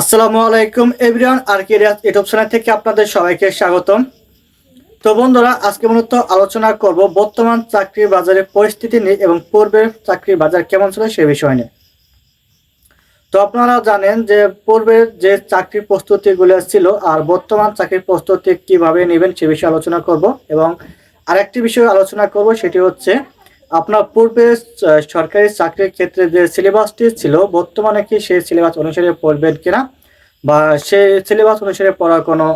আসসালামু আলাইকুম everyone R K Riaz YouTube channel থেকে আপনাদের সবাইকে স্বাগতম। তো বন্ধুরা, আজকে মূলত আলোচনা করব বর্তমান চাকরির বাজারের পরিস্থিতি নিয়ে এবং পূর্বের চাকরির বাজার কেমন ছিল সে বিষয় নিয়ে। তো আপনারা জানেন যে পূর্বের যে চাকরির প্রস্তুতিগুলো ছিল আর বর্তমান চাকরির প্রস্তুতি কীভাবে নেবেন সে বিষয়ে আলোচনা করব এবং আরেকটি বিষয়ে আলোচনা করব, সেটি হচ্ছে আপনার পূর্বে সরকারি চাকরির ক্ষেত্রে যে সিলেবাসটি ছিল, বর্তমানে কি সেই সিলেবাস অনুসারে পড়বেন কিনা? বা সেই সিলেবাস অনুসারে পড়ার কোনো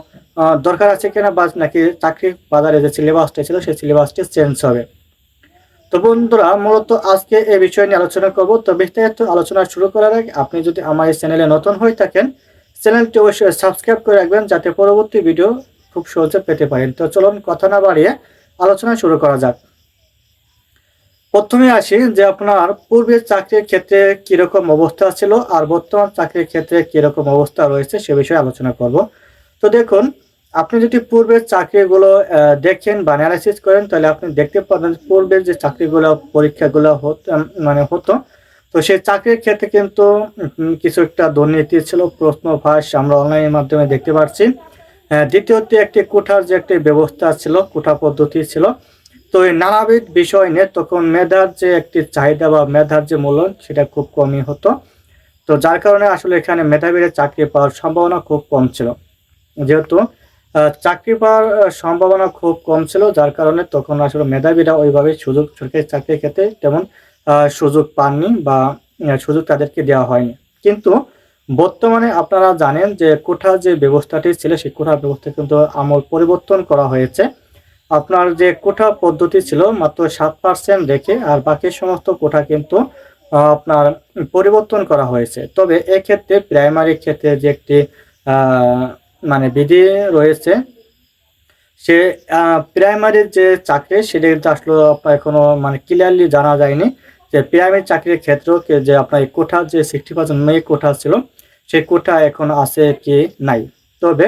দরকার আছে কিনা? বা নাকি চাকরির বাজারে যে সিলেবাসটা ছিল, সেই সিলেবাসটি চেঞ্জ হবে। তো বন্ধুরা, মূলত আজকে এই বিষয় নিয়ে আলোচনা করব। তো বিস্তারিত আলোচনা শুরু করার আগে আপনি যদি আমার এই চ্যানেলে নতুন হয়ে থাকেন, চ্যানেলটি অবশ্যই সাবস্ক্রাইব করে রাখবেন, যাতে পরবর্তী ভিডিও খুব সহজে পেতে পারেন। তো চলুন, কথা না বাড়িয়ে আলোচনা শুরু করা যাক। প্রথমে আসি যে আপনার পূর্বে চাকরির ক্ষেত্রে কীরকম অবস্থা ছিল আর বর্তমান চাকরির ক্ষেত্রে কীরকম অবস্থা রয়েছে সে বিষয়ে আলোচনা করব। তো দেখুন, আপনি যদি পূর্বের চাকরিগুলো দেখেন বা অ্যানালাইসিস করেন, তাহলে আপনি দেখতে পাবেন পূর্বের যে চাকরিগুলো, পরীক্ষাগুলো হতো মানে হতো, তো সেই চাকরির ক্ষেত্রে কিন্তু কিছু একটা দুর্নীতি ছিল, প্রশ্ন ফাঁস আমরা অনলাইনের মাধ্যমে দেখতে পাচ্ছি দ্বিতীয়ত একটি কোঠার যে একটি ব্যবস্থা ছিল কোঠা পদ্ধতি ছিল তো এই নানাবিধ বিষয় নিয়ে তখন মেধার যে একটি চাহিদা বা মেধার যে মূল্যায়ন সেটা খুব কমই হতো। তো যার কারণে আসলে এখানে মেধাবীরা চাকরি পাওয়ার সম্ভাবনা খুব কম ছিল। যেহেতু চাকরি পাওয়ার সম্ভাবনা খুব কম ছিল, যার কারণে তখন আসলে মেধাবীরা ওইভাবে সুযোগ, সরকারি চাকরির ক্ষেত্রে তেমন সুযোগ পাননি বা সুযোগ তাদেরকে দেওয়া হয়নি। কিন্তু বর্তমানে আপনারা জানেন যে কোঠা যে ব্যবস্থাটি ছিল, সেই কোঠা ব্যবস্থা কিন্তু আমল পরিবর্তন করা হয়েছে। আপনার যে কোঠা পদ্ধতি ছিল মাত্র সাত পার্সেন্ট রেখে, আর বাকি সমস্ত কোঠা কিন্তু আপনার পরিবর্তন করা হয়েছে। তবে এক্ষেত্রে প্রাইমারি ক্ষেত্রে যে একটি মানে বিধি রয়েছে, সে প্রাইমারির যে চাকরি, সেটা কিন্তু আসলে আপনার এখনও মানে ক্লিয়ারলি জানা যায়নি যে প্রাইমারি চাকরির ক্ষেত্রেও যে আপনার কোঠা যে সিক্সটি পার্সেন্ট মেয়ে কোঠা ছিল, সেই কোঠা এখন আছে কি নাই। তবে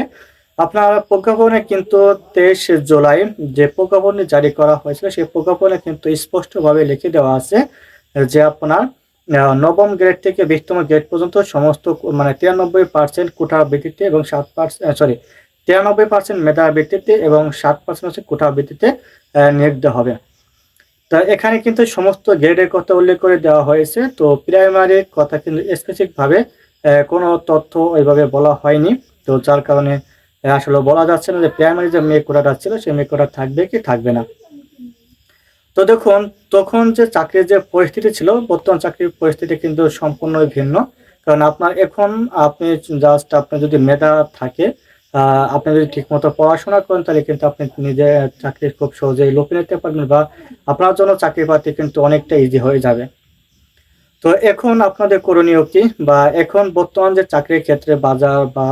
আপনার প্রজ্ঞাপনে কিন্তু তেইশ জুলাই যে প্রজ্ঞাপনে জারি করা হয়েছিল, সেই প্রজ্ঞাপনে কিন্তু স্পষ্টভাবে লিখে দেওয়া আছে যে আপনার নবম গ্রেড থেকে বিশতম গ্রেড পর্যন্ত সমস্ত মানে তিরানব্বই পার্সেন্ট কোঠার ভিত্তিতে এবং সাত পার্সেন্ট সরি তিরানব্বই পার্সেন্ট মেধার ভিত্তিতে এবং সাত পার্সেন্ট হচ্ছে কোঠার ভিত্তিতে নিয়োগ দেওয়া হবে। তা এখানে কিন্তু সমস্ত গ্রেডের কথা উল্লেখ করে দেওয়া হয়েছে। তো প্রাইমারির কথা কিন্তু স্পেসিফিকভাবে কোনো তথ্য ওইভাবে বলা হয়নি। তো যার কারণে আসলে বলা যাচ্ছে না যে প্রাইমারি যে মেয়ে কোটাটা ছিল, সেই মেয়ে কোটা থাকবে কি থাকবে না। তো দেখুন, তখন যে চাকরির যে পরিস্থিতি ছিল, বর্তমান চাকরির পরিস্থিতি কিন্তু সম্পূর্ণ ভিন্ন। কারণ আপনার এখন আপনি জাস্ট আপনার যদি মেধা থাকে আপনি যদি ঠিকমতো পড়াশোনা করেন, তাহলে কিন্তু আপনি নিজে চাকরি খুব সহজেই লোকে নিতে পারবেন বা আপনার জন্য চাকরি পাতি কিন্তু অনেকটা ইজি হয়ে যাবে। তো এখন আপনাদের করণীয় কি? বা এখন বর্তমান যে চাকরির ক্ষেত্রে বাজার বা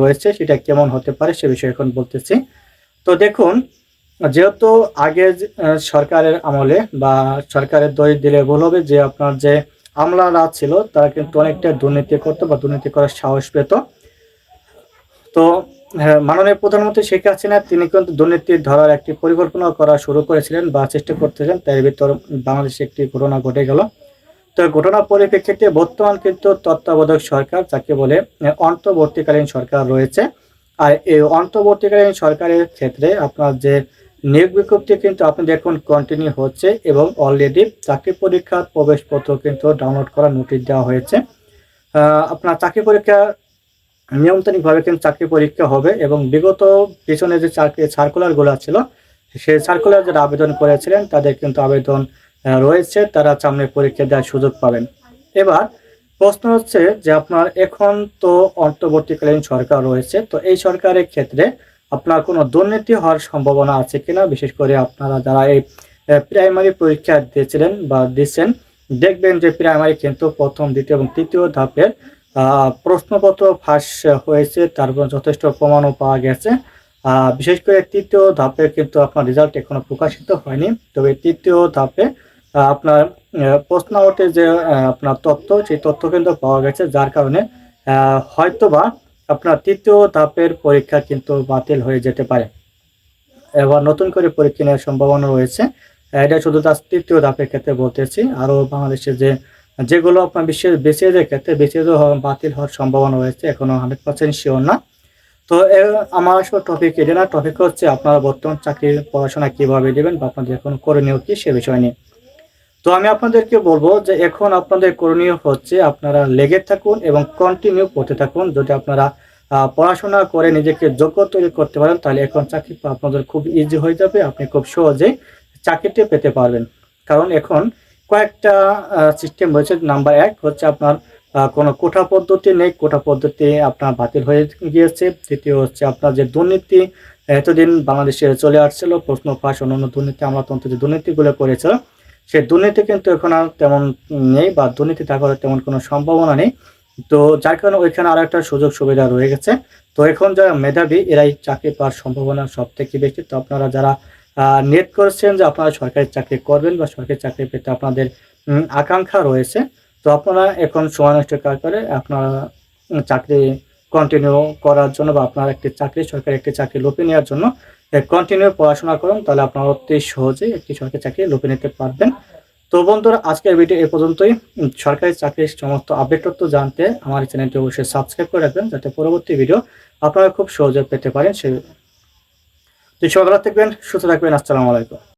রয়েছে সেটা কেমন হতে পারে সে বিষয়ে এখন বলতেছি। তো দেখুন যেহেতু আগে সরকারের আমলে বা সরকারের দই দিলে ভুল হবে যে আপনার যে আমলারা ছিল তারা কিন্তু অনেকটা দুর্নীতি করতো বা দুর্নীতি করার সাহস পেত। তো হ্যাঁ, মাননীয় প্রধানমন্ত্রী শেখ হাসিনা তিনি কিন্তু দুর্নীতি ধরার একটি পরিকল্পনা করা শুরু করেছিলেন বা চেষ্টা করতেছিলেন তার ভিতর বাংলাদেশে একটি ঘটনা ঘটে গেল। তো ঘটনার পরিপ্রেক্ষিতে বর্তমান কিন্তু তত্ত্বাবধায়ক সরকার যাকে বলে অন্তর্বর্তীকালীন সরকার রয়েছে। আর এই অন্তর্বর্তীকালীন সরকারের ক্ষেত্রে আপনার যে নিয়োগ বিজ্ঞপ্তি কিন্তু আপনি দেখুন কন্টিনিউ হচ্ছে এবং অলরেডি চাকরি পরীক্ষার প্রবেশপত্র কিন্তু ডাউনলোড করার নোটিশ দেওয়া হয়েছে। আপনার চাকরি পরীক্ষা নিয়মতান্ত্রিকভাবে কিন্তু চাকরি পরীক্ষা হবে এবং বিগত পিছনে যে চাকরি সার্কুলারগুলো ছিল সেই সার্কুলার যারা আবেদন করেছিলেন তাদের কিন্তু আবেদন রয়েছে, তারা সামনে পরীক্ষা দেওয়ার সুযোগ পাবেন। এবার প্রশ্ন হচ্ছে যে আপনার এখন তো অন্তর্বর্তীকালীন সরকার রয়েছে, তো এই সরকারের ক্ষেত্রে আপনার কোনো দুর্নীতি হওয়ার সম্ভাবনা আছে কিনা? বিশেষ করে আপনারা যারা এই প্রাইমারি পরীক্ষা দিয়েছিলেন বা দিচ্ছেন, দেখবেন যে প্রাইমারি কিন্তু প্রথম, দ্বিতীয় এবং তৃতীয় ধাপের প্রশ্নপত্র ফাঁস হয়েছে তারপর যথেষ্ট প্রমাণও পাওয়া গেছে। বিশেষ করে তৃতীয় ধাপে কিন্তু আপনার রেজাল্ট এখনও প্রকাশিত হয়নি, তবে তৃতীয় ধাপে আপনার প্রশ্ন ওঠে যে আপনার তথ্য, সেই তথ্য কিন্তু পাওয়া গেছে, যার কারণে হয়তোবা আপনার তৃতীয় ধাপের পরীক্ষা কিন্তু বাতিল হয়ে যেতে পারে। এবার নতুন করে পরীক্ষা নেওয়ার সম্ভাবনা রয়েছে। এটা শুধু তার তৃতীয় ধাপের ক্ষেত্রে বলতেছি। আরও বাংলাদেশের যে, যেগুলো আপনার বিশ্বের বিসিএসের ক্ষেত্রে বিসিএস বাতিল হওয়ার সম্ভাবনা রয়েছে, এখনও হান্ড্রেড পার্সেন্ট শিওর না। তো আমার আসলে টপিক এটা না টপিক হচ্ছে আপনারা বর্তমান চাকরির পড়াশোনা কীভাবে দেবেন বা আপনাদের এখন করণীয় কি সে বিষয় নিয়ে। তো আমি আপনাদেরকে বলব যে এখন আপনাদের করণীয় হচ্ছে আপনারা লেগে থাকুন এবং কন্টিনিউ করতে থাকুন। যদি আপনারা পড়াশোনা করে নিজেকে যোগ্য তৈরি করতে পারেন, তাহলে এখন চাকরি আপনাদের খুব ইজি হয়ে যাবে। আপনি খুব সহজেই চাকরিটি পেতে পারবেন। কারণ এখন কয়েকটা সিস্টেম রয়েছে। নাম্বার এক হচ্ছে আপনার কোনো কোঠা পদ্ধতি নেই। কোঠা পদ্ধতি আপনার বাতিল হয়ে গিয়েছে। তৃতীয় হচ্ছে আপনার যে দুর্নীতি, এতদিন বাংলাদেশে চলে আসছিল, প্রশ্ন ফাঁস অন্যান্য দুর্নীতি, আমলাতন্ত্র যে দুর্নীতিগুলো করেছিল সেই দুর্নীতি কিন্তু এখন আর তেমন নেই বা দুর্নীতি থাকার তেমন কোনো সম্ভাবনা নেই। তো যার কারণে ওইখানে আর একটা সুযোগ সুবিধা রয়ে গেছে। তো এখন যারা মেধাবী, এরাই চাকরি পাওয়ার সম্ভাবনা সব থেকে বেশি। তো আপনারা যারা নেট করছেন যে আপনারা সরকারি চাকরি করবেন বা সরকারি চাকরি পেতে আপনাদের আকাঙ্ক্ষা রয়েছে, তো আপনারা এখন সময় নষ্ট করে আপনারা চাকরি কন্টিনিউ করার জন্য বা আপনার একটি চাকরি, সরকারি একটি চাকরি লোপে নেওয়ার জন্য কন্টিনিউ পড়াশোনা করুন, তাহলে আপনারা অতি সহজেই একটি সরকারি চাকরি লোপে নিতে পারবেন। তো বন্ধুরা, আজকের ভিডিও এ পর্যন্তই। সরকারি চাকরির সমস্ত আপডেট তথ্য জানতে আমার চ্যানেলটি অবশ্যই সাবস্ক্রাইব করে রাখবেন, যাতে পরবর্তী ভিডিও আপনারা খুব সহজে পেতে পারেন সে তো সকালে থাকবেন, সুস্থ থাকবেন, আসসালামু আলাইকুম।